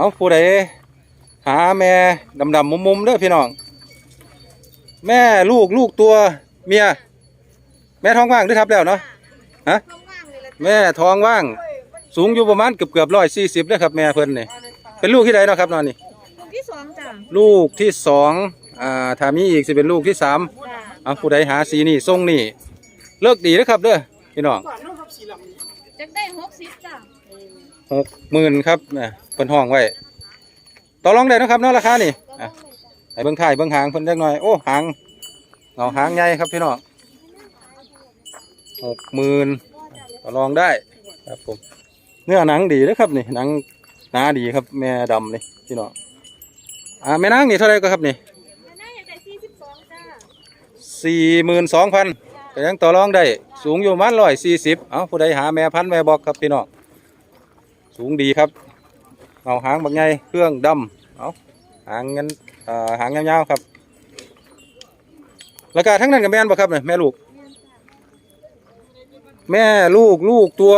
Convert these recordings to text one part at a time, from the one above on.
เอาผู้ใดหาแม่ดำๆมุมๆเด้อพี่น้อง แม่ลูกลูกตัวเมีย แม่ท้องว่างหรือทับแล้วเนาะฮะแม่ท้องว่าง สูงอยู่ประมาณเกือบเกือบร้อยสี่สิบเด้อครับแม่เพิ่นนี่เป็นลูกที่ใดเนาะครับนอนนี่ลูกที่สองจ้ะลูกที่สองอ่าถ้ามีอีกสิเป็นลูกที่สามจ้ะเอาผู้ใดหาสีนี่ทรงนี่เลิกดีนะครับเด้อพี่น้องจะได้หกสิบจ้ะหกหมื่นครับเนี่ยเพิ่นห้องไว้ต่อรองได้นะครับเนาะราคานี่อะให้เบิ่งถ่ายเบิ่งหางเพิ่นจักหน่อยโอ้หางเอาหางใหญ่ครับพี่น้องหกหมื่นต่อรองได้ครับผมเนื้อหนังดีนะครับนี่หนังหนาดีครับแม่ดำนี่พี่น้องอ่าแม่นางนี่เท่าไรก็ครับนี่น่าอยากได้สี่สิบสองจ้ะสี่หมื่นสองพันก็ยังต่อรองได้ สูงอยู่มันร้อยสี่สิบเอาผู้ใดหาแม่พันแม่บอกครับพี่น้องสูงดีครับ เอาหางบางไงเครื่องดำเอาหางเงินเอ่อหางยาวๆครับราคาทั้งนั้นกับแม่นบ่ครับเนี่ยแม่ลูก แม่ลูกลูกตัว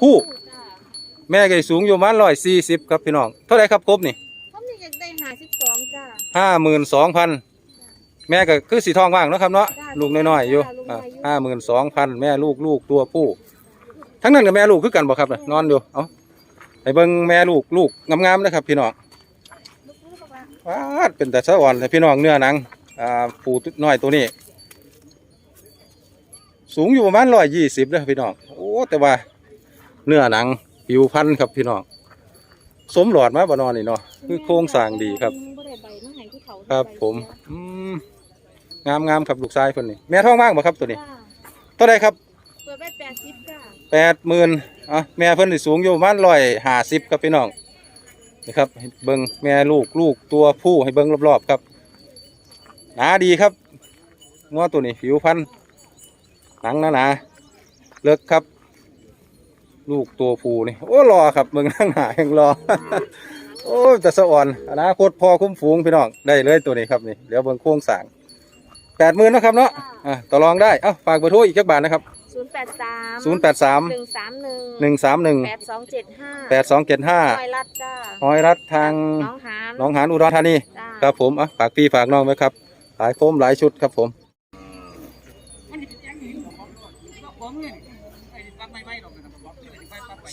ผู้จ้ะแม่ก็สูงอยู่ประมันร้อยสี่สิบครับพี่น้อง เท่าไหรครับกบนี่เขามีอยากได้ห้าสิบสองจ้ะห้าหมื่นสองพันแม่ก็คือสีทองว่างเนาะครับเนาะจ้ะลูกน้อยๆอยู่จ้ะลูกน้อยอยู่ห้าหมื่นสองพันแม่ลูกลูกตัวผู้ทั้งนั้นกับแม่ลูกคือกันบ่ครับน่ะนอนอยู่ เอา ไปเบิ่งแม่ลูกลูกงามๆนะครับ พี่น้องลูกลูกบอกว่าว้าดเป็นแต่สะอ่อนเลยพี่น้องเนื้อหนังอ่าปูตัวน้อยตัวนี้ สูงอยู่ประมาณร้อยยี่สิบเลยพี่น้องโอ้แต่ว่า เนื้อหนังผิวพันธุ์ครับพี่น้องสมหลอดมาบ่นอนนี่เนาะคือโครงสร้างดีครับบ่ได้ใบน้องไห้ที่เขาครับผมอืมงามงามครับลูกชายคนนี้ แม่ท้องว่างบ่ครับตัวนี้จ้ะเท่าไรครับเปิดไปแปดสิบจ้ะ แปดหมื่นอะแม่เพิ่นสิสูงอยู่ประมาณร้อยห้าสิบครับพี่น้องนี่ครับเบิ้งแม่ลูกลูกตัวผู้ให้เบิ้งรอบๆครับหนาดีครับงัวตัวนี้ผิวพันธุ์หนังหนาๆเลิกครับ ลูกตัวผู้นี่โอ้รอครับเบิ้งข้างหน้ายังรอโอ้ยแต่สะอ่อนอนาคตพอคุ้มฝูงพี่น้องได้เลยตัวนี้ครับนี่เดี๋ยวเบิ้งโค้งสางแปดหมื่นนะครับเนาะอะต่อรองได้เอ้าฝากเบอร์โทรอีกจักบาทนะครับ ศูนย์แปดสามศูนย์แปดสามหนึ่งสามหนึ่งหนึ่งสามหนึ่งแปดสองเจ็ดห้าแปดสองเจ็ดห้าหอยรัดจ้าหอยรัดทางน้องหานหนองหานอุดรธานีจ้าครับผมอะฝากพี่ฝากน้องไว้ครับ หลายโคมหลายชุดครับผม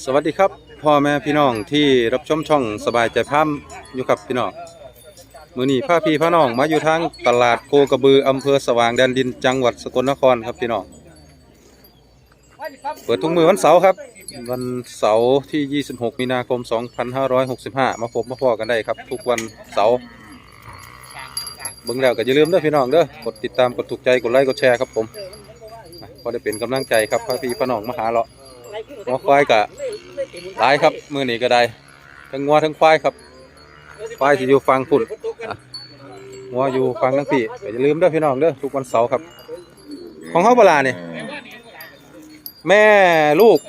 สวัสดีครับพ่อแม่พี่น้องที่รับชมช่องสบายใจพัมอยู่ครับพี่น้องมือนี้พาพี่พาน้องมาอยู่ทางตลาดโคกระบืออำเภอสว่างแดนดินจังหวัดสกลนครครับพี่น้อง เปิดทุกมือวันเสาร์ครับ วันเสาร์ที่ 26 มีนาคม 2565 มาพบมาพอกันได้ครับ ทุกวันเสาร์เบิ่งแล้วก็อย่าลืมเด้อพี่น้องเด้อกดติดตามกดถูกใจกดไลค์กดแชร์ครับผมพอได้เป็นกำลังใจครับพาพี่พาน้องมาหาเลาะหัวควายกะหลายครับมือหนีก็ได้ ทั้งงัวทั้งควายครับควายที่อยู่ฟังพุ่นงัวอยู่ฟังทั้งพี่ก็อย่าลืมเด้อพี่น้องเด้อทุกวันเสาร์ครับ ของเฮาเวลาเนี่ย แม่ลูก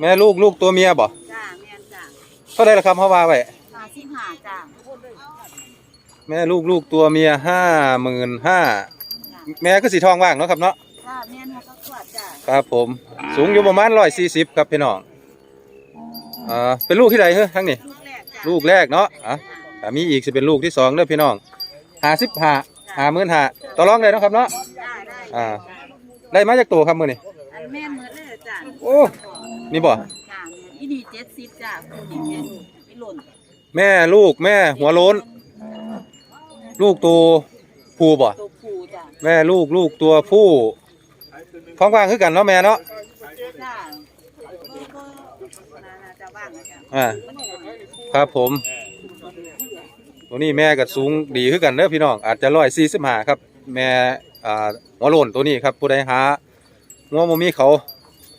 แม่ลูกลูกตัวเมียบ่จ้าแม่นจ้าเท่าไรล่ะครับเฮาว่าไว้ห้าสิบห้าจ้าแม่ลูกลูกตัวเมียห้าหมื่นห้าแม่ก็สีทองว่างเนาะครับเนาะจ้าแม่นเขาก็ขวดจ้าครับผม สูงอยู่ประมาณร้อยสี่สิบครับพี่น้องอ่าเป็นลูกที่ใดเฮ้ยทั้งนี้ ลูกแรกจ้าลูกแรกเนาะอะแต่มีอีกสิเป็นลูกที่สองเด้อพี่น้องห้าสิบห้าห้าหมื่นห้าต่อรองได้เนาะครับเนาะจ้าได้อ่า ได้มาจากตัวครับมือนี่อันแม่นเหมือนเลยจ้าโอ้นี่บ่จ้าแม่นอีดีเจ็ดสิบจ้าคูนี่แม่นไม่หล่นแม่ลูกแม่หัวโล้น ลูกตัวผู้บ่ตัวผูจ้าแม่ลูกลูกตัวผู้ท้องว่างคือกันเนาะแม่เนาะจ้าก็ก็น่าจะว่างนะจ้าอ่าครับผม ตัวนี้แม่ก็สูงดีคือกันเด้อพี่น้องอาจจะร้อยสี่สิบห้าครับ แม่ อ่าหัวโลนตัวนี้ครับผู้ใดหางัวโมมีเขา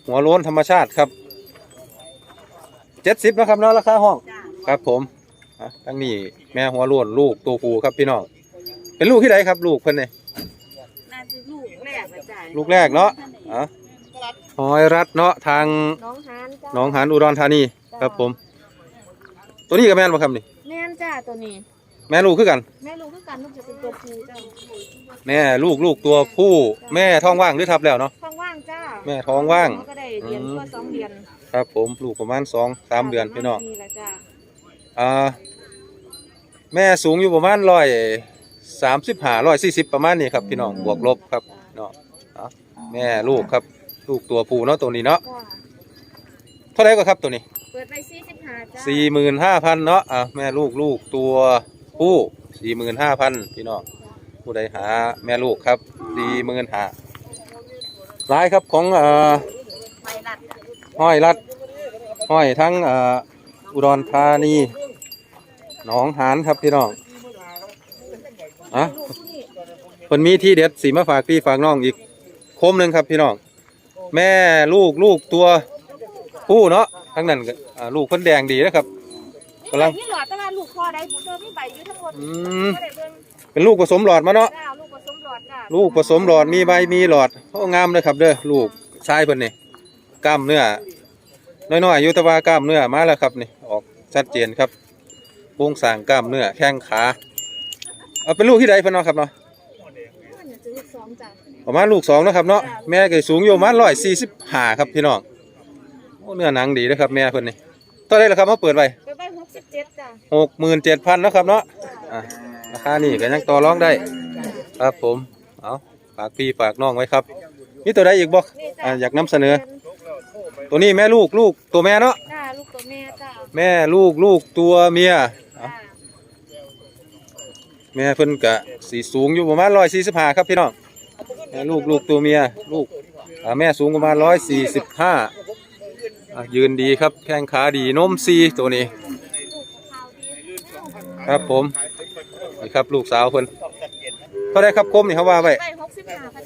หัวโล้นธรรมชาติครับเจ็ดสิบนะครับเนาะราคาห้องจ้าครับผมอะทั้งนี้แม่หัวโล้นลูกตัวผู้ครับพี่น้องเป็นลูกที่ใดครับ ลูกเพิ่นเนี่ยน่าจะลูกแรกนะจ้าลูกแรกเนาะอะหอยรัดเนาะทางน้องหานจ้าหนองหานอุดรธานีครับผม ตัวนี้กับแม่นบ่ครับนี่แม่นจ้าตัวนี้ แม่ลูกคือกัน แม่ลูกคือกันลูกจะเป็นตัวผูจ้า แม่ลูกลูกตัวผู้แม่ท้องว่างหรือทับแล้วเนาะ ท้องว่างจ้าแม่ท้องว่างก็ได้เดือนอืมกว่าสองเดือนครับผมลูกประมาณสองสามเดือนพี่น้องนี่แหละจ้าอ่าแม่สูงอยู่ประมาณร้อยสามสิบห้าร้อยสี่สิบประมาณนี้ครับพี่น้องบวกลบครับเนาะเอาแม่ลูกครับ ลูกตัวผู้เนาะตัวนี้เนาะจ้าเท่าไหร่ก็ครับตัวนี้เปิดไปสี่สิบห้าจ้าสี่หมื่นห้าพันเนาะอะแม่ลูกลูกตัวผู้สี่หมื่นห้าพันพี่น้อง ผู้ใดหาแม่ลูกครับสี่หมื่นห้าร้ายครับของเอ่อไปรัดห้อยรัดห้อยทั้งเอ่ออุดรธานีหนองหานครับพี่น้องอะเพิ่นมีที่เด็ดสีมาฝากพี่ฝากน้องอีกโคมหนึ่งครับพี่น้องแม่ลูกลูกตัวผู้เนาะทั้งนั้นก็อ่าลูกเพิ่นแดงดีนะครับกำลังนี่หลอดแต่ว่าลูกคอได้ผมเจอมีใบอยู่ทั้งหมดอืมก็ได้ เบิ่งเป็นลูกผสมหลอดมาเนาะจ้าลูกผสมหลอดจ้าลูกผสมหลอดมีใบมีหลอดโอ้งามเลยครับเด้อลูกชายเพิ่นนี่กล้ามเนื้อน้อยๆอยู่แต่ว่ากล้ามเนื้อมาแล้วครับนี่ออกชัดเจนครับโครงสร้างกล้ามเนื้อแข้งขาเอาเป็นลูกที่ใดเพิ่นเนาะครับเนาะมันจะลูกสองจ้าประมาณลูกสองเนาะครับเนาะแม่ก็สูงอยู่ประมาณร้อยสี่สิบห้าครับพี่น้องโอ้เนื้อหนังดีนะครับ แม่เพิ่นนี่เท่าไหรล่ะครับมาเปิดไว้เปิดไปหกสิบเจ็ดจ้าหกหมื่นเจ็ดพันนาะครับเนาะอะ ราคานี่ก็ยังต่อรองได้ ครับผมเอาฝากพี่ฝากน้องไว้ครับมีตัวใดอีกบ่นี่จ้าอะอยากนำเสนอ ตัวนี้แม่ลูกลูกตัวแม่เนาะจ้าลูกตัวแม่จ้าแม่ลูกลูกตัวเมียจ้าแม่เพิ่นกะสีสูงอยู่ประมาณร้อยสี่สิบห้าครับพี่น้องแม่ลูกลูกตัวเมียลูกอ่าแม่สูงประมาณร้อยสี่สิบห้ายืนดีครับแข้งขาดีนมซีตัวนี้ ครับผม นี่ครับลูกสาวเพิ่นเท่าไรครับคมนี่เขาว่าไว้ไปหกสิบห้าพัน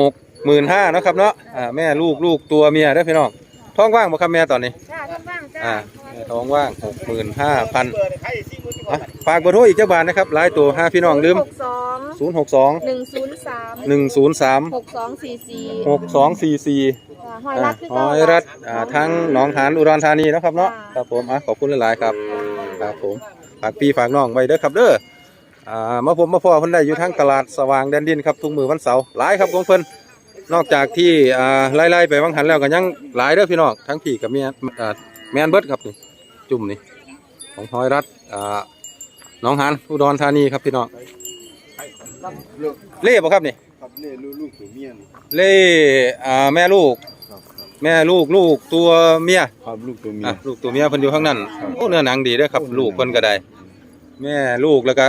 หกหมื่นห้านาะครับเนาะอ่าแม่ลูกลูกตัวเมียได้อพี่น้องท้องว่างบ่ครับแม่ตอนนี้ จ้าท่านว่างจ้าอ่าแม่ท้องว่างหกหมื่นห้าพันฝากเบอร์โทรอีกเจ้าบาทนะครับหลายตัวห้าพี่น้องลืมหกสองศูนย์หกสองหนึ่งศูนย์สามหนึ่งศูนย์สาม หกสองสี่สี่หกสองสี่สี่จ้าหอยรัดคือหเก่า อยรัดอ่าทั้งหนองหานอุดรธานีเนาะครับเนาะค่ะ ครับผมอะขอบคุณหลาย ๆ ครับ ครับผมฝากพี่ฝากน้องไว้เด้อครับเด้อ อ่ามาผมมาพ่อเพิ่นได้อยู่ทั้งตลาดสว่างแดนดินครับทุกมือวันเสาร์หลายครับของเพิ่นนอกจากที่อ่าไล่ๆไปวังหันแล้วก็ยังหลายเด้อพี่น้องทั้งพี่กับเมียอ่าแมนเบิดครับนี่จุ่มนี่ของหอยรัดอ่าหนองหานอุดรธานีครับพี่น้องเล่บ่ครับนี่ครับเนี่ยลูกลูกตัวเมียนี่เล่อ่าแม่ลูกครับครับแม่ลูกลูกตัวเมียครับลูกตัวเมียอะลูกตัวเมียเพิ่นอยู่ข้างนั้นโอ้เนื้อหนังดีเด้อครับ ลูกเพิ่นก็ได้ แม่ลูกแล้วก็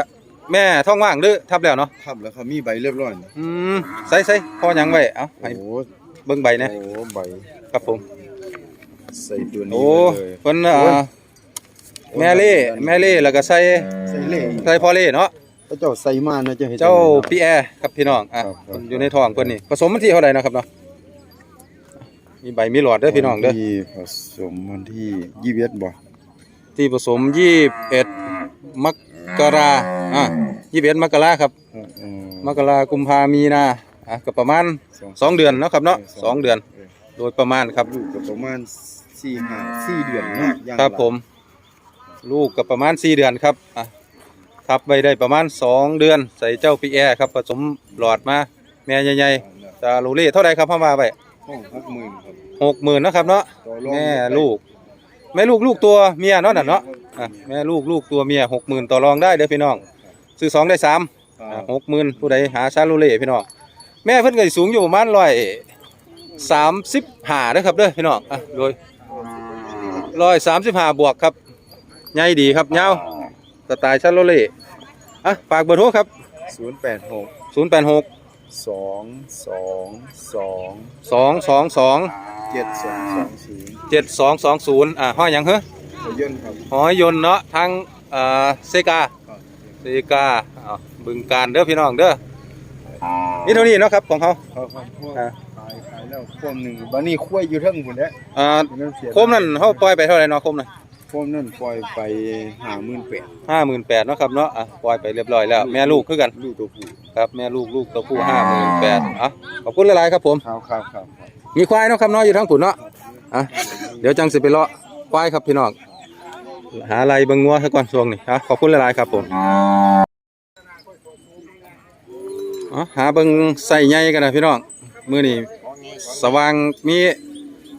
แม่ท้องว่างเด้อทับแล้วเนาะทับแล้วครับมีใบเรียบร้อยนะอืมใส่ใส่พอหยังไว้เอ้าให้โอ้โหเบิ่งใบนะโอ้โหใบครับผม ใส่ตัวนี้โอ้ไว้เลย เพิ่นอ่าแม่เล่แม่เล่แล้วก็ใส่ใส่เล่ใส่พ่อเล่เนาะพระเจ้าใส่มานะจะให้เจ้าจังได๋พี่แอร์ครับพี่น้องอะครับครับเพิ่นอยู่ในท้องเพิ่นนี่ผสมวันที่เท่าไหร่นะครับเนาะมีใบมีหลอดเด้อพี่น้องเด้อที่ผสมวันที่ยี่สิบเอ็ดบ่ที่ผสม21ม กราอะ21มกราครับเออเออมกรากุมภามีนาอะก็ประมาณสองเดือนเนาะครับเนาะสองเดือน โดยประมาณครับ ลูกก็ประมาณสี่ห้าสี่เดือนเนาะอย่างครับละผม ลูกก็ประมาณสี่เดือนครับอะทับไว้ได้ประมาณสองเดือน ใส่เจ้าปีแอร์ครับผสมหลอดมาแม่ใหญ่ๆตาลูเล่เท่าไรครับพ่อมาไปห้องหกหมื่นครับหกหมื่นนาะครับเนาะต่อรองแม่ลูกแม่ลูกลูกตัวเมียเนาะนั่นเนาะ อะแม่ลูกลูกตัวเมียหกหมื่นต่อรองได้เด้อพี่น้องซื้อสองได้สามครับหกหมื่นผู้ใดหาชาลูเล่พี่น้องแม่เพิ่นก็สิสูงอยู่ประมาณร้อยสามสิบห้าเด้อครับเด้อพี่น้องอะโดยร้อยสามสิบห้าบวกครับใหญ่ดีครับยาวสไตล์ชาลูเล่อะฝากเบอร์โทรครับศูนย์แปดหกศูนย์แปดหกสองสองสองสองสองสองเจ็ดสองสองศูนย์เจ็ดสองสองศูนย์อะห้อยหยังเหรอข ย่นครับหอยยนต์เนาะทางเอ่อเซกาครับเซกาอ้าวบึงการเด้อพี่น้องเด้อนี่เท่านี้เนาะครับของเขาเขาครับพวกอ่าขายขายแล้วพวกหนึ่งบ้านนี้คุ้ยอยู่เทั้งหมดแล้วอ่านั่นเสียโคมนั่นเขาปล่อยไปเท่าไหร่เนาะโคมนั่นพวกนั่นปล่อยไปหาหมื่นแปดห้าหมื่นแปดเนาะครับเนาะอะปล่อยไปเรียบร้อยแล้ว แม่ลูกคือกันลูกตัวผู้ครับแม่ลูกลูกตัวผู้ห้าหมื่นแปดอะขอบคุณหลายๆครับผมครับครับครับมีควายเนาะครับเนาะอยู่ทั้งผุนเนาะอะเดี๋ยวจังสิไปเลาะควายครับพี่น้อง หาอะไรเบิ่งงัวซะก่อนช่วงนี้อะขอบคุณหลายๆครับผมอ๋อหาเบิ่งใส่ใหญ่กันนะพี่น้องมื้อนี้สว่างมี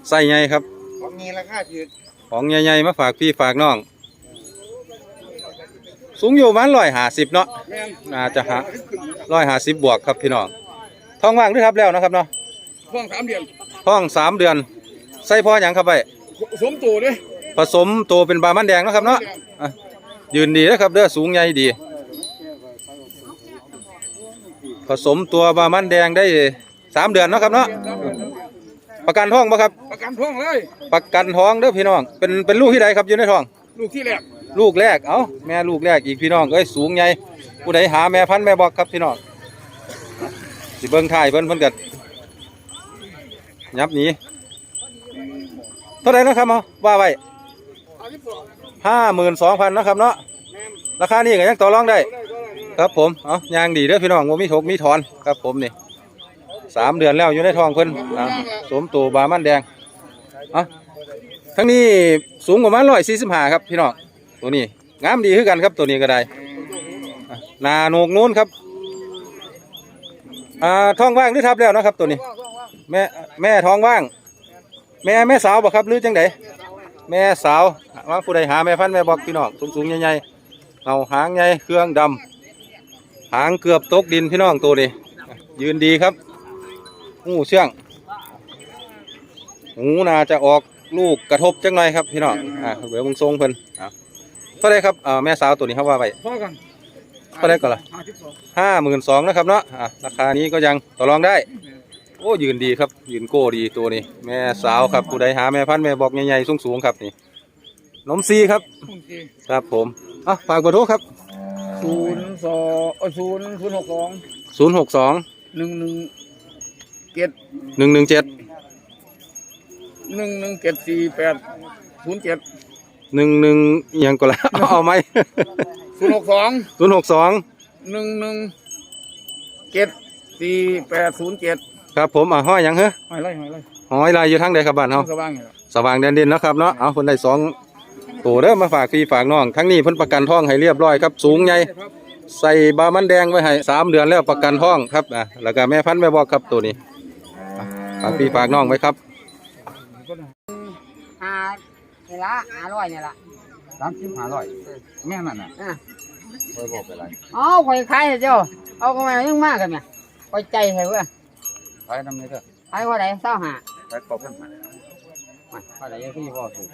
ใส่ใหญ่ครับ ของนี้ราคาถือของใหญ่ๆมาฝากพี่ฝากน้อง สูงอยู่ประมันร้อยห้าสิบเนาะแม่นน่าจะหาร้อยห้าสิบบวกครับพี่น้องท้องว่างหรือทับแล้วนะครับเนาะพ่วงสามเดือนท้องสามเดือน ใส่พ่อหยังครับไปสมตัวเด้ ผสมตัวเป็นบามันแดงเนาะครับเนาะอะยืนดีนะครับเด้อสูงใหญ่ดี ผสมตัวบามันแดงได้สามเดือนเนาะครับเนาะประกันท้องปะครับ ประกันพ่วงเลย ประกันท้องเด้อพี่น้อง เป็นเป็นลูกที่ใดครับอยู่ในท้อง ลูกที่แรก ลูกแรก เอ้าแม่ลูกแรกอีกพี่น้องเอ้ยสูงใหญ่ผู้ใดหาแม่พันธุ์แม่บอกครับพี่น้องสิเบิ่งถ่ายเพิ่นเพิ่นกัดยับหนีเท่าไหร่นะครับเอาว่าไว้ ห้าหมื่นสองพันนะครับเนาะราคานี้ก็ยังต่อรองได้ ครับผมเอายางดีเด้อพี่น้องว่ามีถกมีถอนครับผมนี่สามเดือนแล้วอยู่ในท้องเพิ่นอะสมตัวบามันแดงเอาทั้งนี้สูงประมาณร้อยสี่สิบห้าครับพี่น้องตัวนี้งามดีคือกันครับตัวนี้ก็ได้อะหนาโหนกนู้นครับอ่าท้องว่างหรือทับแล้วเนาะครับ ตัวนี้ แม่แม่ท้องว่าง แม่แม่สาวบ่ครับหรือจังไดแม่สาว ว่าผู้ใดหาแม่พันธุ์แม่บอกพี่น้องสูงสูงๆใหญ่ๆเอาหางใหญ่เครื่องดำหางเกือบตกดินพี่น้องตัวนี้อะยืนดีครับหูเชื่องหูน่าจะออกลูกกระทบจังหน่อยครับพี่น้องอ่าเดี๋ยวมึงทรงเพิ่นอะเท่าไรครับอ่าแม่สาวตัวนี้ครับว่าไปพ่อกันเท่าไรก่อนล่ะห้าสิบสองห้าหมื่นสองนะครับเนาะอะราคานี้ก็ยังต่อรองได้โอ้ยืนดีครับยืนโก้ดีตัวนี้ แม่สาวครับผู้ใดหาแม่พันธุ์แม่บอกใหญ่ๆสูงๆครับนี่ นมซีครับ ครับผมอะฝากเบอร์โทรครับศูนย์สองเอ้ยศูนย์ศูนย์หกสองศูนย์หกสองหนึ่งหนึ่งเจ็ดหนึ่งหนึ่งเจ็ดหนึ่งหนึ่งเจ็ดสี่แปดศูนย์เจ็ดหนึ่งหนึ่งยังก็แล้วเอาไหมศูนย์หกสองศูนย์หกสองหนึ่งหนึ่งเจ็ดสี่แปดศูนย์เจ็ดครับผมอะห้อยหยังเหรอหอยไรหอยไรห้อยลายอยู่ทางใดครับบ้านเฮาสว่างอยู่แล้วสว่างแดนดินนะครับเนาะเอาคนได้สอง ตัวเด้อมาฝากพี่ฝากน้องทั้งนี้เพิ่นประกันท้องให้เรียบร้อยครับสูงใหญ่ใส่บามันแดงไว้ให้สามเดือนแล้วประกันท้องครับอะแล้วก็แม่พันธุ์แม่บอกครับตัวนี้อะฝากพี่ฝากน้องไว้ครับหาเนี่ยละหาร้อยเนี่ยละสามสิบห้าร้อยแม่นั่นน่ะอะคอยบอกไปไรเอาข่อยขายให้เจ้าเอาก็มายังมากกันเนี่ยข่อยใจให้เว้ยไปน้ำนี้เถอะขายว่าไดเศร้าหาไปขอบเพิ่นหาว่าไดยังพี่บ่ถูก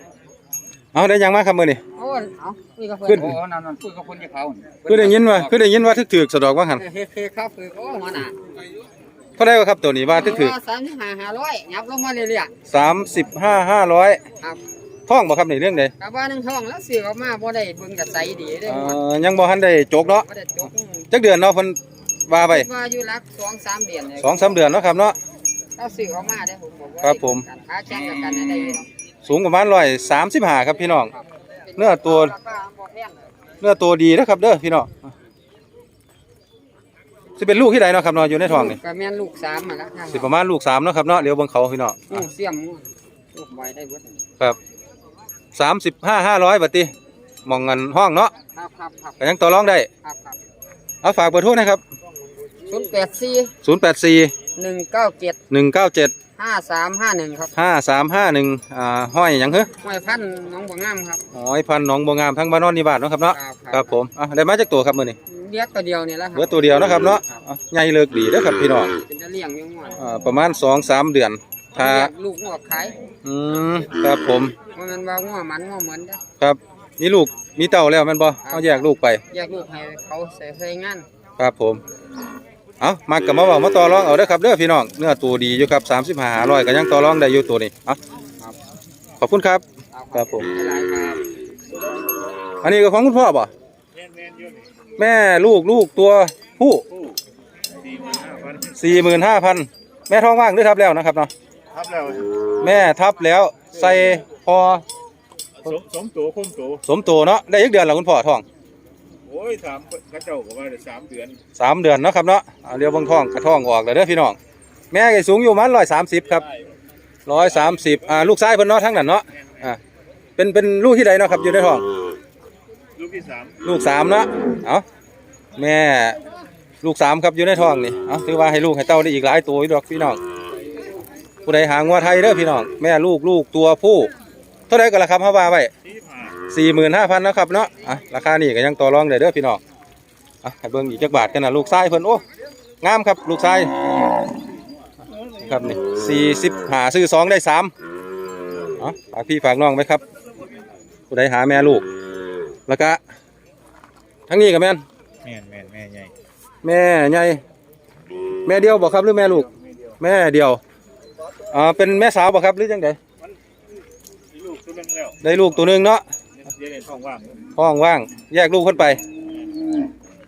เอาได้หยังมาครับมื้อนี้ โอ้ยเอาพี่ก็ขึ้เพิ่นน โอ้นั่นนั่นพูดกับคนที่เขานี่คือได้ยินว่าคือได้ยินว่าทึกถือกสะดอกว่าหันเฮ้ยๆครับคือโอ้หัวหน้าเท่าไรวะครับตัวนี้ว่าทึกถือกสามสิบห้าห้าร้อยยับลงมาเรื่อยสามสิบห้าห้าร้อยๆครับท่องบ่ครับในเรื่องใดกลับบ้านนึงท้องแล้วซื้อออกมาบ่ได้เบิ่งกับใสดีได้เอ่หมดอยังบ่ทันได้จกเนาะบ่ได้จกจักเดือนเนาะเพิ่นว่าไปว่าอยู่รักสองสามเดือนเลยสองสามเดือนเนาะครับเนาะ ถ้าซื้อออกมาได้ผมบอกว่าครับผมหาแข่งกับกันได้อยู่เนาะ สูงประมาณร้อยสามสิบห้าครับพี่น้องครับเนื้อตัวราคาบ่แพงเนื้อตัวดีนะครับเด้อพี่น้องสิเป็นลูกที่ใดเนาะครับเนาะอยู่ในท้องนี่ก็แม่นลูกสามมาแล้วครับสิประมาณลูกสามเนาะครับเนาะเดี๋ยวเบิ่งเขาพี่น้องลูกเสี่ยมลูกใบได้เบิดครับสามสิบห้าห้าร้อยบาทติมองเงินห้องเนาะครับครับครับก็ยังต่อรองได้ครับครับเอาฝากเบอร์โทรนะครับศูนย์แปดสี่ศูนย์แปดสี่หนึ่งเก้าเจ็ดหนึ่งเก้าเจ็ด ห้าสามห้าหนึ่งครับห้าสามห้าหนึ่งอ่าห้อยหยังเหรอห้อยพันน้องบัวงามครับ ห้อยพันหนองบัวงามทั้งบ้านนอนนิบาตเนาะครับเนาะครับครับผมอะได้มาจากตัวครับมื้อนี้เลี้ยงตัวเดียวนี่แหละครัเบอร์ตัวเดียวเนาะครับเนาะอะใหญ่เลิกดีเด้อครับพี่น้องเป็นจะเลี้ยงอยังไงอ่าประมาณสองสามเดือนถ้าลูกงอกขายอืมครับผมว่ามันว่างัวมันงัวเหมือนเด้อ ครับมีลูกมีเต่าแล้วแมันบ่เอาแยกลูกไปแยกลูกให้เขาใส่ใส่งาน ครับผม เอามากับมาบอกมาต่อรองเอาเด้อครับเด้อพี่น้องเนื้อตัวดีอยู่ครับสามสิบห้าร้อยก็ยังต่อรองได้อยู่ตัวนี้เอาขอบคุณครับครับผมหลายครับอันนี้ก็ของคุณพ่อป่ะแม่ลูกลูกตัวผู้สี่หมื่นห้าพันแม่ท้องว่างหรือทับแล้วนะครับเนาะครับแล้วแม่ทับแล้วใส่พอสมสมตัวคุ้มตัวสมตัวเนาะได้อีกเดือนแล้วคุณพ่อท้อง โอ้ยถามกระเจ้าก็ว่าได้สามเดือนสามเดือนเนาะครับเนาะเอาเรียวเบางท้องกระท้องออกเลยเด้อพี่น้อง แม่ก็สูงอยู่มันร้อยสามสิบครับร้อยสามสิบอ่าลูกชายเพิ่นเนาะทั้งนั้นเนาะอ่าเป็นเป็นลูกที่ใดเนาะครับอยู่ในท้อง ลูกที่สามลูกสามเนาะเอาแม่ลูกสามครับอยู่ในท้องนี่เอาถือว่าให้ลูกให้เต้าได้อีกหลายตัวอยู่ดอกพี่น้อง ผู้ใดหางัวไทยเด้อพี่น้อง แม่ลูกลูกตัวผู้ เท่าไรก็ราคาเฮาว่าไว้ที่ผ่า สี่หมื่นห้าพันนะครับเนาะอะราคานี่ก็ยังต่อรองได้เด้อพี่น้องอะให้เบิ่งอีกจักบาทกันนะลูกชายเพิ่นโอ้งามครับลูกชายครับนี่สี่สิบหาซื้อสองได้สามเอ๋อฝากพี่ฝากน้องไว้ครับผู้ใดหาแม่ลูก แล้วก็ทั้งนี้กับแม่นแม่นแม่นแม่ใหญ่แม่ใหญ่แม่เดียวบอกครับหรือแม่ลูก แม่เดียวอ่าเป็นแม่สาวบอกครับหรือจังไดลูกตัวนึงแล้วได้ลูกตัวหนึงเนาะ เดี๋ยวเห็นท้องว่างห้องว่าง แยกลูกขึ้นไป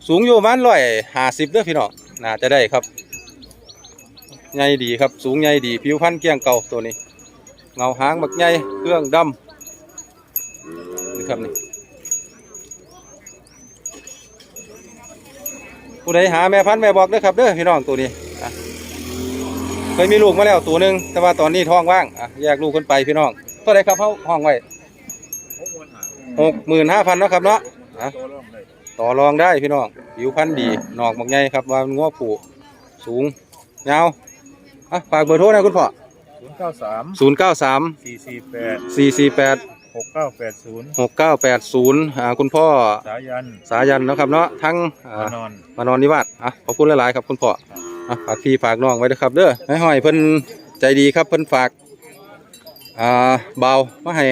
สูงอยู่ประมันร้อยหาสิบเด้อพี่น้องน่าจะได้ครับใหญ่ดีครับ สูงใหญ่ดีผิวพรรณเกลี้ยงเก่าตัวนี้ เงาหางบักใหญ่เครื่องดำนี่ครับนี่ผู้ใดหาแม่พันธุ์แม่บอกเด้อครับเด้อพี่น้องตัวนี้อะเคยมีลูกมาแล้วตัวหนึ่งแต่ว่าตอนนี้ท้องว่างอะแยกลูกขึ้นไปพี่น้องเท่าไรครับเขาห้องไว้ หกหมื่นห้าหกหมื่นห้าพันนาะครับเนาะอะตัวร่องเลยต่อรองได้พี่น้องผิวพันธุ์ดีหนอกบักใหญ่ครับว่ามันง้อผูสูงยาวอะฝากเบอร์โทรหนะคุณพ่อศูนย์เก้าสามศูนย์เก้าสามสี่สี่แปดสี่สี่แปดหกเก้าแปดศูนย์หกเก้าแปดศูนย์หาคุณพ่อสายันสายันเนาะครับเนาะทั้งอ่ามานอนมานอนนิวาสอะขอบคุณหลายๆครับคุณพ่ออะฝากพี่ฝากน้องไว้นะครับเด้อให้ห้อยเพิ่นใจดีครับเพิ่นฝากอ่าเบามาให้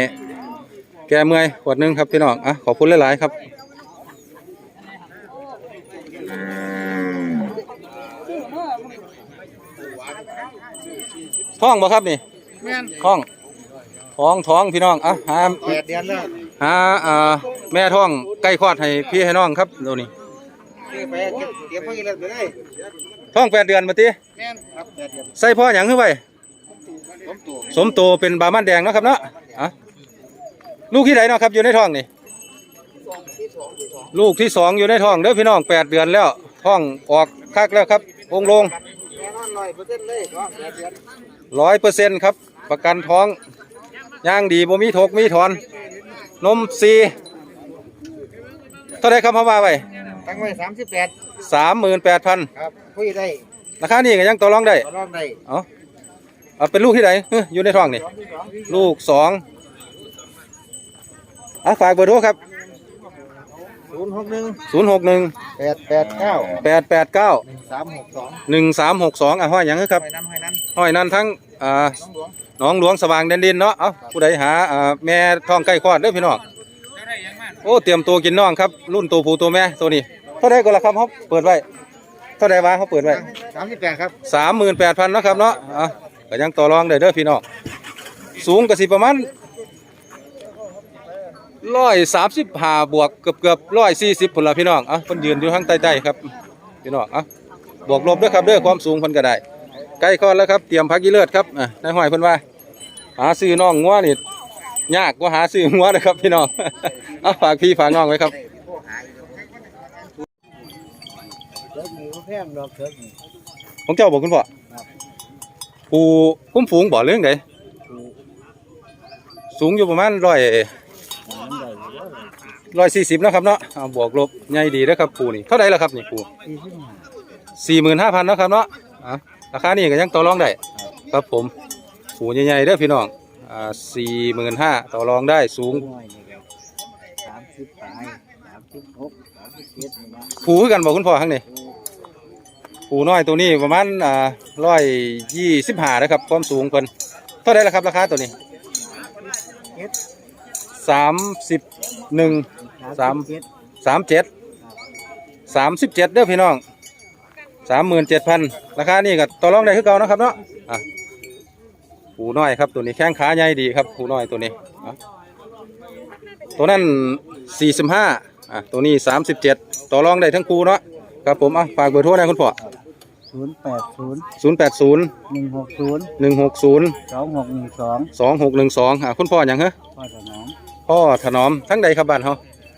แก้เมื่อยขวดหนึงครับพี่น้องอะขอบคุณหลายๆครับท้องบ่ครับนี่แม่นท้องท้องท้องพี่น้องอะหาแปดเดือนแล้วหาอ่าแม่ท้องใกล้คลอดให้พี่ให้น้องครับตัวนี้ไปเก็บเก็บเพิ่งเลิกไปเลยท้องแปดเดือนมาติแม่นครับแปดเดือนใส่พ่อหยังขึ้นไปผมตัวสมโตเป็นบามันแดงเนาะครับเนาะอะ ลูกที่ไหนเนาะครับอยู่ในท้องนี่ลูกที่สองอยู่ในท้องเด้อพี่น้องแปดเดือนแล้วท้องออกคักแล้วครับองค์ลงแน่นอนร้อยเปอร์เซ็นต์เลยก็แปดเดือนร้อยเปอร์เซ็นต์ครับ ประกันท้องย่างดีบ่มีทกมีถอน นมซีเท่าไรครับพ่อว่าไปตั้งไว้สามสิบแปดสามหมื่นแปดพันครับคุยได้ราคานี่ก็ยังต่อรองได้ต่อรองได้เอาเอาเป็นลูกที่ไหนเอ้ยอยู่ในท้องนี่ ลูกสอง อะฝากเบอร์โทรครับ ศูนย์หกหนึ่งศูนย์หกหนึ่งแปดแปดเก้าแปดแปดเก้าสามหกสองหนึ่งสามหกสองอะห้อยหยังคือครับห้อยนั้นห้อยนั้นห้อยนั้นทั้งอ่าน้องหลวงหนองหลวงสว่างแดนดินเนาะ เอ้าผู้ใดหาอ่าแม่ท้องใกล้คลอดเด้อพี่น้องโอ้ เตรียมตัวกินน้องครับ รุ่นตัวผู้ตัวแม่ตัวนี้ เท่าไดก็ละครับเขาเปิดไว้ เท่าไดวะเขาเปิดไว้ สามสิบแปดครับสามหมื่นแปดพันนาะครับเนาะอะก็ยังต่อรองได้เด้อพี่น้อง สูงก็สิประมาณ ร้อยสามสิบห้าบวกเกือบเกือบร้อยสี่สิบผลละพี่น้องอะคนยืนอยู่ข้างใต้ๆครับพี่น้องอะบวกลบเด้อครับเด้อความสูงเพิ่นก็ได้ใกล้คลอดแล้วครับเตรียมพักยีเลิศครับอะนายห้อยเพิ่นว่า หาซื้อน้องงัวนี่ยากกว่าหาซื้องัวนะครับ พี่น้องเอาฝากพี่ฝากน้องไว้ครับเถิกหมูแพงดอกเถิกหมูของเจ้าบอกคุณพ่อผู้คุ้มฝูงบ่เรื่องใดสูงอยู่ประมาณร้อย ร้อยสี่สิบนาะครับเนาะเอาบวกลบใหญ่ดีนะครับปูนี่เท่าไหร่ละครับนี่ปูสี่หมื่นห้าพันนะครับเนาะอะราคานี่ก็ยังต่อรองได้ครับผมปูใหญ่ๆเด้อพี่น้องอ่าสี่หมื่นห้าต่อรองได้สูงน้อยนี่ครับสามสิบปลายสามสิบหกสามสิบเจ็ดนี่นะปูคือกันบอกคุณพ่อข้างนี้ปูน้อยตัวนี้ประมาณอ่าร้อยยี่สิบห้านะครับความสูงเพิ่นเท่าไรละครับราคาตัวนี้เจ็ด สามสิบหนึ่งสามเจ็ดสามเจ็ดสามสิบเจ็ดเด้อพี่น้องสามหมื่นเจ็ดพันราคานี่ก็ต่อรองได้คือเก่านะครับเนาะอะปูน้อยครับตัวนี้แข้งขาใหญ่ดีครับปูน้อยตัวนี้อะตัวนั้นสี่สิบห้าอะตัวนี้สามสิบเจ็ดต่อรองได้ทั้งปูเนาะครับผมอะฝากเบอร์โทรหนะคุณพ่อศูนย์แปดศูนย์ศูนย์แปดศูนย์หนึ่งหกศูนย์หนึ่งหกศูนย์สองหกหนึ่งสองสองหกหนึ่งสองอะคุณพ่ออย่างเหรอพ่อสนอง พ่อถนอมทั้งใดครับบ้านเขา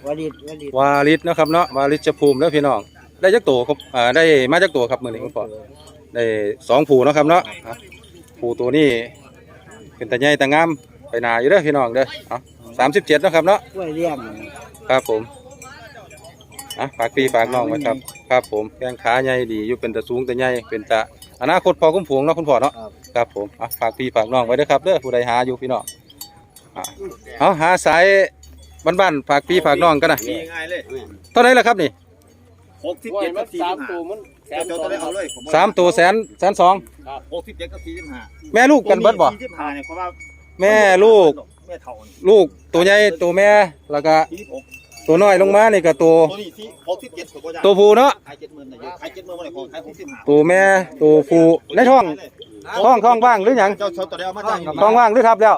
วลิดวลิดวาลิศนะครับเนาะวาลิชภูมิแล้วพี่น้องได้จักตัวครับอ่าได้มาจักตัวครับมือนี้คุณพ่อได้สองผูเนาะครับเนาะอะผูตัวนี้เป็นตาใหญ่ตางามไปหนาอยู่เด้อพี่น้องเด้อเอาสามสิบเจ็ดนาะครับเนาะกล้วยเลี้ยงครับผมอะฝากพี่ฝากน้องไว้ครับครับผมแข้งขาใหญ่ดีอยู่เป็นตะสูงตะใหญ่เป็นตะอนาคตพอคุ้มผงเนาะคุณพ่อเนาะครับครับผมอะฝากพี่ฝากน้องไว้เด้อครับเด้อผู้ใดหาอยู่พี่น้องอะ เอาหาสายบ้านๆฝากพี่ฝากน้องกันนะมีง่ายเลยเท่าไหร่ละครับนี่หกสิบเจ็ดกับสี่สิบห้าเจ้าตัวได้เอาเลยผมสามตัวแสนแสนสองหกสิบเจ็ดกับสี่สิบห้าแม่ลูกกันเบิดบ่สี่สิบห้าเนี่ยเพราะว่าแม่ลูกแม่เท่านี่ลูกตัวใหญ่ตัวแม่แล้วก็สี่สิบหกตัวน้อยลงมานี่ก็ตัวตัวนี้ที่หกสิบเจ็ดตัวก็ได้ตัวผู้เนาะขายเจ็ดหมื่นนะเยอะขายเจ็ดหมื่นวันไหนของขายหกสิบห้าตัวแม่ตัวผู้ในท้องท้องท้องว่างหรือหยังเจ้าเจ้าตัวได้เอามาจ้างท้องว่างหรือทับแล้ว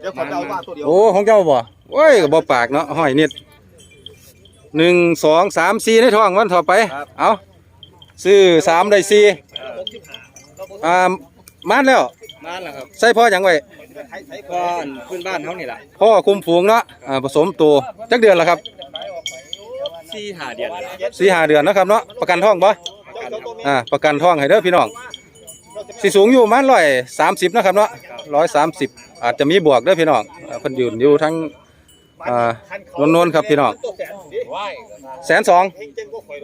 เดี๋ยวขอเจ้าว่าตัวเดียวโอ้ของเจ้าบ่โอ้ยก็บ่ปากเนาะห้อยนิดหนึ่งสองสามสี่ในท้องวันต่อไป เอาซื้อสามได้สี่อ่ามาดแล้วมาแล้วครับใส่พ่อหยังไว้ก็พื้นบ้านเขานี่แหละพ่อคุมฝูงเนาะอ่าผสมตัวจักเดือนละครับสี่หาเดือนแล้วสี่ห้าเดือนเนาะครับเนาะประกันท้องบ่อ่าประกันท้องให้เด้อพี่น้องสิสูงอยู่ประมาณร้อยสามสิบนาะครับเนาะร้อยสามสิบ อาจจะมีบวกด้วยพี่น้องคพิ่นยืนอยู่ทั้งนนท์ครับพี่น้องแสนสอง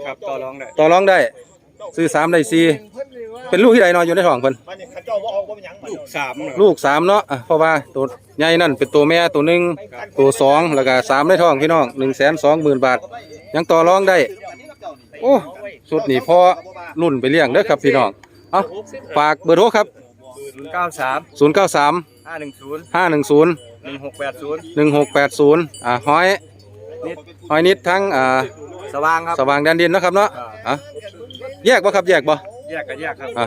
ครับต่อรองได้ต่อรองได้ ซื้อสามได้สี่เป็นลูกที่ใดนอนอยู่ในท้องเพิ่นลูกสามลูกสามเนาะเพราะว่าตัวใหญ่นั่นเป็นตัวแม่ตัวหนึ่งตัวสองแล้วก็สามในท้องพี่น้องหนึ่งแสนสองหมื่นบาท ยังต่อรองได้ โอ้สุดหนี่พ่อรุ่นไปเลี้ยงเด้อครับพี่น้องเอาฝากเบอร์โทรครับศูนย์เก้าสาม ห้าหนึ่งศูนย์ห้าหนึ่งศูนย์หนึ่งหกแปดศูนย์หนึ่งหกแปดศูนย์อ่าห้อยห้อยนิดทั้งอ่าสว่างครับสว่างแดนดินเนาะครับเนาะอะแยกบ่ครับแยกบ่แยกกันแยกครับอะ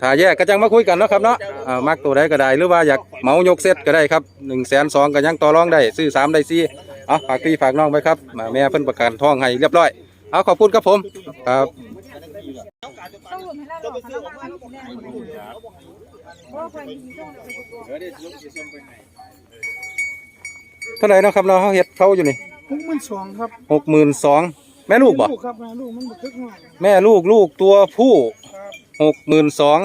ถ้าแยกก็จังมาคุยกันเนาะครับเนาะอ่ามักตัวใดก็ได้หรือว่าอยากเหมายกเซตก็ได้ครับหนึ่งแสนสองก็ยังต่อรองได้ซื้อสามได้สี่เอาฝากพี่ฝากน้องไปครับมาแม่เพิ่นประกันท้องให้เรียบร้อยเอาขอบคุณครับผมครับต้องรวมให้ เราหรอกค่ะระหว่างวันที่แรกคนอื่นเพราะว่าคนมีต้องไปทุกตัวเท่าไหร่เนาะครับเนาะเขาเฮ็ดเขาอยู่นี่หกหมื่นสองครับหกหมื่นสองแม่ลูกบ่ลูกครับแม่ลูกมันบักทึกหน่อยแม่ลูกลูกตัวผู้หกหมื่นสอง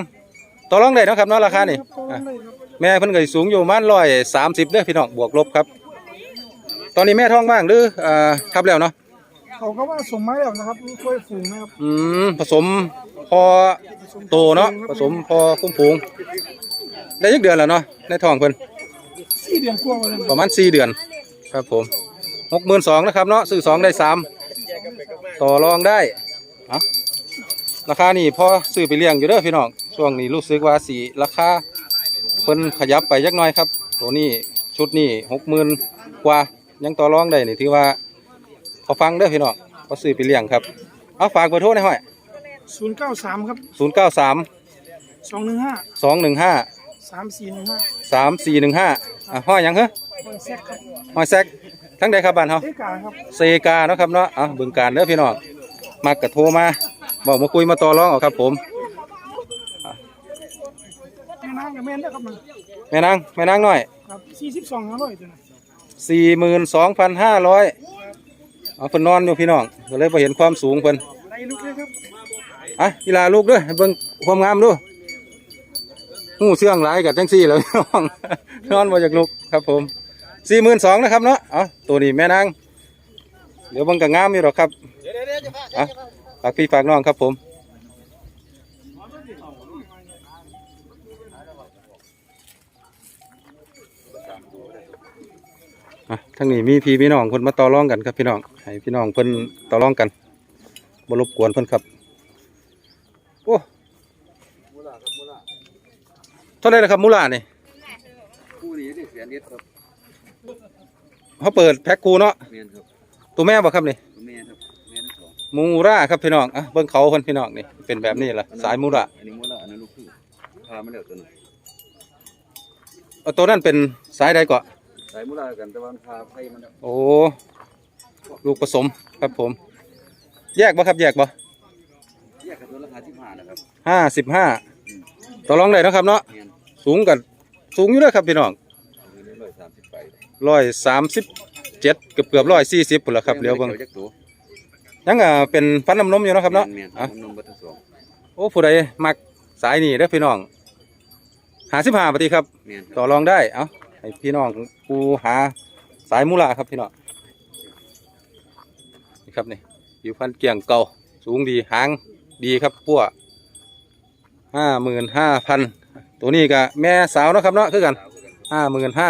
ต่อรองได้เนาะครับเนาะราคานี่ครับตัวอะนั้นเลยครับแม่เพิ่นก็สิสูงอยู่ประมาณร้อยสามสิบเด้อพี่น้องบวกลบครับ ตอนนี้แม่ท้องว่างหรืออ่าทับแล้วเนาะ เขาก็ว่าสมไม้แล้วนะครับช่วยฝูงนะครับอืมผสมพอโตเนาะผสมพอคุ้มผูงได้ยักเดือนแล้วเนาะในท้องเพิ่นสี่เดือนกว่าเลยประมาณสี่เดือน ครับผมหกหมื่นสองนะครับเนาะซื้อสองได้สามต่อรองได้อะราคานี่พอซื้อไปเลี้ยงอยู่เด้อพี่น้องช่วงนี้รู้สึกว่าสีราคาเพิ่นขยับไปยักหน่อยครับ ตัวนี้ชุดนี้หกหมื่นกว่ายังต่อรองได้นี่ถือว่า พอฟังเด้อพี่น้องพอซื้อไปเลี้ยงครับเอาฝากเบอร์โทรหน่อยห้อยศูนย์เก้าสามครับศูนย์เก้าสามสองหนึ่งห้าสองหนึ่งห้าสามสี่หนึ่งห้าสามสี่หนึ่งห้าอะห้อยหยังเหรอคอยแซกครับห้อยแซกทั้งใดครับบ้านเฮาเอกาครับเซกาเนาะครับเนาะอะบึงการเด้อพี่น้องมากกะโทรมาบอกมาคุยมาต่อรองเอาครับผมแม่นางกับแม่นได้อครับมันแม่นางแม่นางน้อยครับสี่สิบสองห้าร้อยตัวนะสี่หมื่นสองพันห้าร้อย เอาเพิ่นนอนอยู่พี่น้องก็เลยพอเห็นความสูงเพิ่นไล่ลูกเลยครับอะกีฬาลูกเด้วยเบิ่งความงามดูหูเสื่องหลายกับจังซี่แล้วพี่น้องนอนมาจากลูกครับผมสี่หมื่นสองนะครับเนาะเอาตัวนี้แม่นางเดี๋ยวเบิ่งก็งามอยู่หรอกครับอะฝากพี่ฝากน้องครับผม อะทั้งนี้มีพี่พี่น้องคนมาต่อรองกันครับพี่น้องให้พี่น้องเพิ่นต่อรองกันบ่รบกวนเพิ่นครับโอ้เท่าไหรนะครับมูลานี่คู่นี้นี่แสนเอ็ดครับเขาเปิดแพ็คคูเนาะเมียนครับตัวแม่บ่ครับนี่เมียนครับเมียนสองมูราครับพี่น้องอะเบิ่งเขาเพิ่นพี่น้องนี่เป็นแบบนี้ล่ะสายมูราอันนี้มูละอันนั้นลูกคือพามาแล้วตัวนึงเอาตัวนั้นเป็นสายใดเกาะสายมูละกันแต่ว่ามันพาไฟมันแล้วโอ้ลูกผสมครับผม แยกบ่ครับแยกบ่แยกกันตัวราคาที่ผ่านนะครับห้าสิบห้าต่อรองได้เนาะครับเนาะเมียนสูงกันสูงอยู่แล้วครับพี่น้องเอาไปเรื่อยๆสามสิบไปร้อยสามสิบเจ็ดเกือบเกือบร้อยสี่สิบปุ่นละครับเดี๋ยวเบิ่งจ้าจักตัวยังอ่าเป็นฟันน้ำนมอยู่เนาะครับเนาะเมียนอะน้ำนมบัตรสองโอ้ผู้ใดมักสายนี่เด้อพี่น้องหาสิบห้าปฏิครับเมียนต่อรองได้ เอา ให้พี่น้องกูหาสายมูลาครับพี่น้องนี่ครับนี่ผิวพันธุ์เกี่ยงเก่าสูงดีหางดีครับพัวห้าหมื่นห้าพันตัวนี้ก็แม่สาวเนาะครับเนาะคือกันห้าหมื่นห้า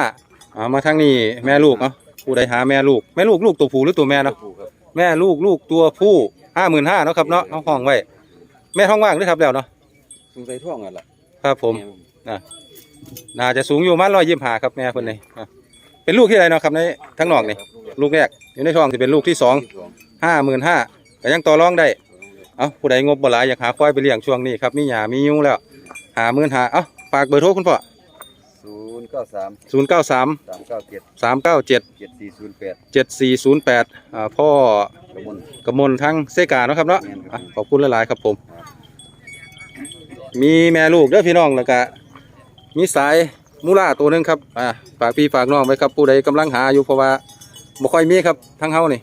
อ่ามาทางนี้แม่ลูกเนาะผู้ใดหาแม่ลูกแม่ลูกลูกตัวผู้หรือตัวแม่เนาะถูกครับแม่ลูกลูกตัวผู้ห้าหมื่นห้าเนาะครับเนาะเอาห้องไว้ แม่ท้องว่างด้วยครับแล้วเนาะสูงใจท่องกันล่ะครับผม น่าจะสูงอยู่ประมาร้อยยี่สิบห้าครับแม่คนนี้อะเป็นลูกที่ไรเนาะครับในทั้งนอกนี่ลูกแรกอยู่ในท้องจะเป็นลูกที่สองที่สองห้าหมื่นห้าก็ยังต่อรองได้เอาผู้ใดงบบ่หลายอยากหาควายไปเลี้ยงช่วงนี้ครับมีหยามียุงแล้วหาหมื่นหาเอาฝากเบอร์โทรคุณพ่อศูนย์เก้าสามศูนย์เก้าสามสามเก้าเจ็ดสามเก้าเจ็ดเจ็ดสี่ศูนย์แปดเจ็ดสี่ศูนย์แปดอ่าพ่อ กระมวล กมลทั้งเซกาเนาะครับเนาะอะขอบคุณหลาย ๆ ครับผม มีแม่ลูกเด้อพี่น้องแล้วก็ มีสายมูล่าตัวหนึงครับอ่าฝากพี่ฝากน้องไว้ครับผู้ใดกำลังหาอยู่เพราะว่าบ่ค่อยมีครับทั้งเฮานี่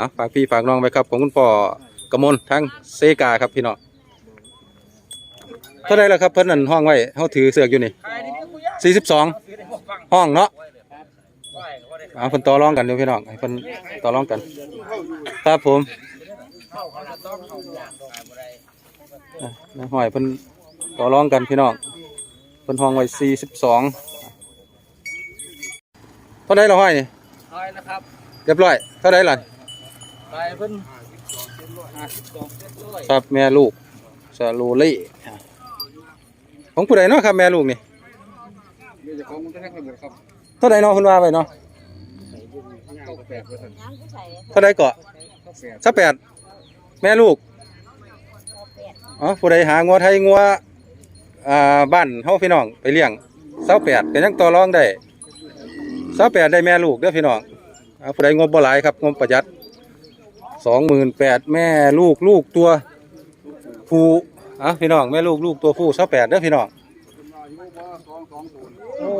อะฝากพี่ฝากน้องไว้ครับของคุณพ่อกมลทั้งเซกาครับพี่น้องเท่าไรล่ะครับเพิ่นนั่นห้องไว้เฮาถือเสือกอยู่นี่สี่สิบสองห้องเนาะเอาเพิ่นต่อรองกันอยู่พี่น้องให้เพิ่นต่อรองกัน ครับผมน้าห้อยเพิ่นต่อรองกันพี่น้อง เพิ่นห้องไว้สี่สิบสองเท่าไรเราห้อยนี่น้อยนะครับเรียบร้อยเท่าไรล่ะไปเพิ่นห้าสิบสองเจ็ดร้อยครับแม่ลูกซาโลเล่ของผู้ใดเนาะครับแม่ลูกนี่เดี๋ยวจะของมันจะแรกระเบิดครับเท่าไรเนาะเพิ่นว่าไว้เนาะเก้าแปดเปอร์เซ็นต์เท่าไรเกาะสักแปดแม่ลูกอ๋อผู้ใดหางัวไทยงัว อ่าบ้านเฮาพี่น้องไปเลี้ยงเสาแปดก็ยังต่อรองได้เสาแปดได้แม่ลูกเด้อพี่น้องอ่าผู้ใดงบบ่หลายครับงบประหยัดสองหมื่นแปดแม่ลูกลูกตัวผู้อะพี่น้องแม่ลูกลูกตัวผู้เสาแปดเด้อพี่น้องโอ้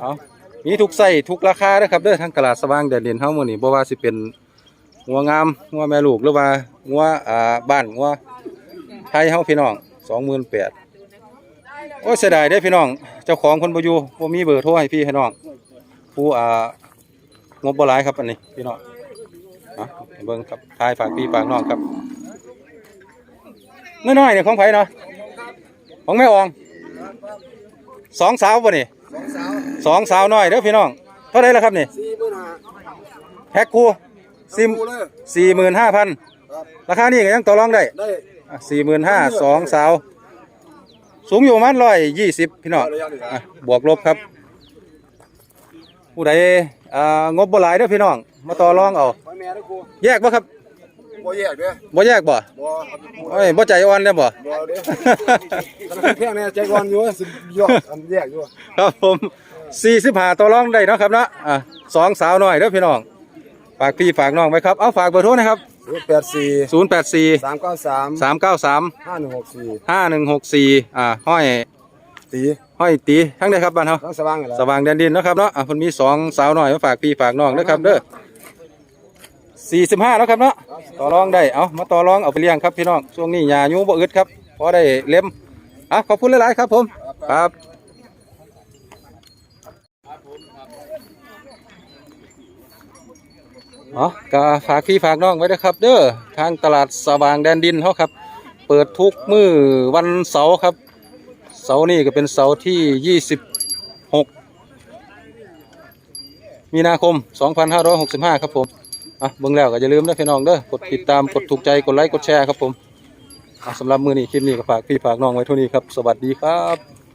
เอามีทุกไส้ทุกราคาเด้อครับเด้อทางตลาดสว่างแดนดินเฮามื้อนี้บ่ว่าสิเป็นงัวงามงัวแม่ลูกหรือว่างัวอ่าบ้านงัวไทยเฮาพี่น้อง 28,000โอ้ยเสียดายเด้อพี่น้อง เจ้าของคนบ่อยู่บ่มีเบอร์โทรให้พี่ให้น้อง ผู้อ่างบบ่หลายครับอันนี้พี่น้องอะให้เบิ่งครับทายฝากพี่ฝากน้องครับน้อยๆเนี่ยของไผเนาะของแม่อองสองสาวบ่นี่สองสาวน้อยเด้อพี่น้อง เท่าไหร่ล่ะครับนี่สี่หมื่นห้าแพ็คคู่สี่กูเลยสี่หมื่นห้าพันราคานี่ก็ยังต่อรองได้ได้ สี่หมื่นห้าสองสาว สูงอยู่ประมาณร้อยยี่สิบพี่น้องอะบวกลบครับ ผู้ใดอ่างบบ่หลายเด้อพี่น้อง มาต่อรองเอาไปแม่ด้วยกูแยกบ่ครับบ่แยกเด้อบ่แยกบ่บ่ครับกูเอ้ยบ่ใจอ่อนเลยบ่ บ่เด้อกันเพียงแน่ใจก่อนอยู่สิยอดอันแยกอยู่ครับผมสี่สิบห้าต่อรองได้เนาะครับเนาะอะสองสาวน้อยเด้อพี่น้อง ฝากพี่ฝากน้องไว้ครับ เอาฝากเบอร์โทรนะครับ แปดสี่ศูนย์แปดสี่สามเก้าสามสามเก้าสามห้าหนึ่งหกสี่ห้าหนึ่งหกสี่อ่าห้อยตีห้อยตีทั้งใดครับบ้านเฮาต้องสว่างกันแล้วสว่างแดนดินเนาะครับเนาะอะเพิ่นมีสองสาวน้อยมาฝากพี่ฝากน้องเด้อครับเด้อสี่สิบห้าแล้วครับเนาะต่อรองได้เอามาต่อรองเอาไปเลี้ยงครับพี่น้องช่วงนี้หญ้ายุงบ่อึดครับพอได้เล็มอะขอบคุณหลายๆครับผมครับ อ๋อก็ฝากพี่ฝากน้องไว้นะครับ เด้อทางตลาดสว่างแดนดินเฮาครับ เปิดทุกมื้อวันเสาร์ครับ เสาร์นี้ก็เป็นเสาร์ที่26มีนาคม 2565 ครับผม อะเบิ่งแล้วก็อย่าลืมนะพี่น้องเด้อกดติดตามกดถูกใจกดไลค์กดแชร์ครับผมอะสำหรับมือนี้คลิปนี้ก็ฝากพี่ฝากน้องไว้เท่านี้ครับ สวัสดีครับ